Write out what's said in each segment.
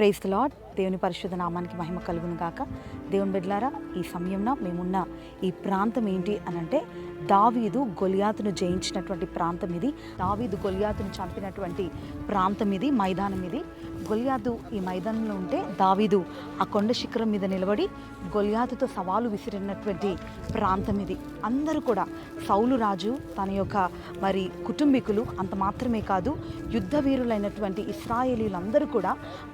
Praise the Lord. దేవుని పరిశుద్ధ నామానికి మహిమ కలుగును గాక. దేవుని బిడ్లారా ఈ సమయంలో మేమున్న ఈ ప్రాంతం ఏంటి అని అంటే దావీదు గొలియాతును జయించినటువంటి ప్రాంతం ఇది. దావీదు గొలియాతును చంపినటువంటి ప్రాంతం ఇది మైదానం ఇది. గొలియాతు ఈ మైదానంలో ఉంటే దావీదు ఆ కొండ శిఖరం మీద నిలబడి గొలియాతుతో సవాలు విసిరినటువంటి ప్రాంతం ఇది. అందరూ కూడా సౌలు రాజు తన యొక్క మరి కుటుంబీకులు అంత మాత్రమే కాదు యుద్ధ వీరులైనటువంటి ఇస్రాయేలీలందరూ కూడా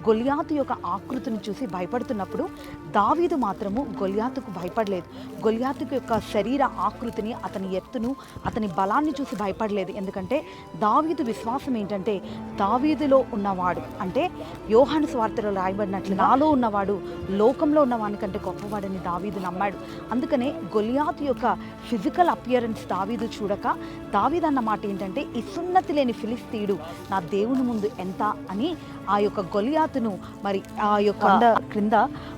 గొలియాతు యొక్క ఆకృతిని చూసి భయపడుతున్నప్పుడు దావీదు మాత్రము గొలియాతుకు భయపడలేదు. గొలియాతుకు యొక్క శరీర ఆకృతిని అతని ఎత్తును అతని బలాన్ని చూసి భయపడలేదు. ఎందుకంటే దావీదు విశ్వాసం ఏంటంటే దావీదులో ఉన్నవాడు. అంటే యోహాను స్వార్థలో రాయబడినట్లు నాలో ఉన్నవాడు లోకంలో ఉన్నవాని కంటే గొప్పవాడని దావీదు నమ్మాడు. అందుకనే గొలియాతు యొక్క ఫిజికల్ అపియరెన్స్ దావీదు చూడక దావీదు అన్న మాట ఏంటంటే ఈ సున్నతి లేని ఫిలిస్తీయుడు నా దేవుని ముందు ఎంత? అని ఆ యొక్క గొలియాతును మరి ఆ యొక్క కొండ క్రింద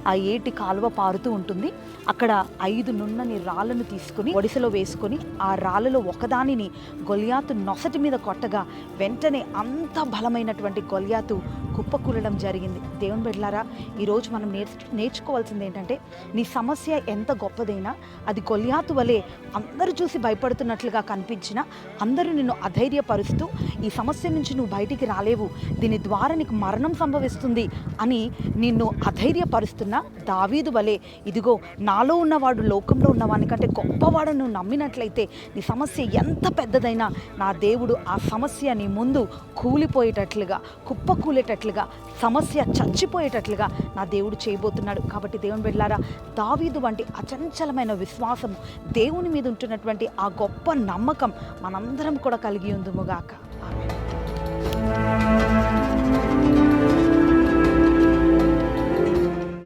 ఆ ఏటి కాలువ పారుతూ ఉంటుంది. అక్కడ ఐదు నున్నని రాళ్ళను తీసుకుని ఒడిసెలో వేసుకొని ఆ రాళ్ళలో ఒకదానిని గొలియాతు నొసటి మీద కొట్టగా వెంటనే అంత బలమైనటువంటి గొలియాతు కుప్పకూలడం జరిగింది. దేవుని బిడ్డలారా ఈరోజు మనం నేర్చు నేర్చుకోవాల్సింది ఏంటంటే నీ సమస్య ఎంత గొప్పదైనా అది గొలియాతు వలె అందరూ చూసి భయపడుతున్నట్లుగా కనిపించినా అందరూ నిన్ను అధైర్యపరుస్తూ ఈ సమస్య నుంచి నువ్వు బయటికి రాలేవు. దీని ద్వారా నీకు మరణం సంభవిస్తుంది అని నిన్ను అధైర్యపరుస్తున్న. దావీదు వలె. ఇదిగో నాలో ఉన్నవాడు లోకంలో ఉన్నవానికంటే గొప్పవాడు నువ్వు నమ్మినట్లయితే నీ సమస్య ఎంత పెద్దదైనా నా దేవుడు ఆ సమస్య నీ ముందు కూలిపోయేటట్లుగా కుప్పకూలేటట్లుగా సమస్య చచ్చిపోయేటట్లుగా నా దేవుడు చేయబోతున్నాడు. కాబట్టి దేవుని బిడ్డలారా దావీదు వంటి అచంచలమైన విశ్వాసం దేవుని మీద ఉంటున్నటువంటి ఆ గొప్ప నమ్మకం మనందరం కూడా కలిగి ఉందుముగాక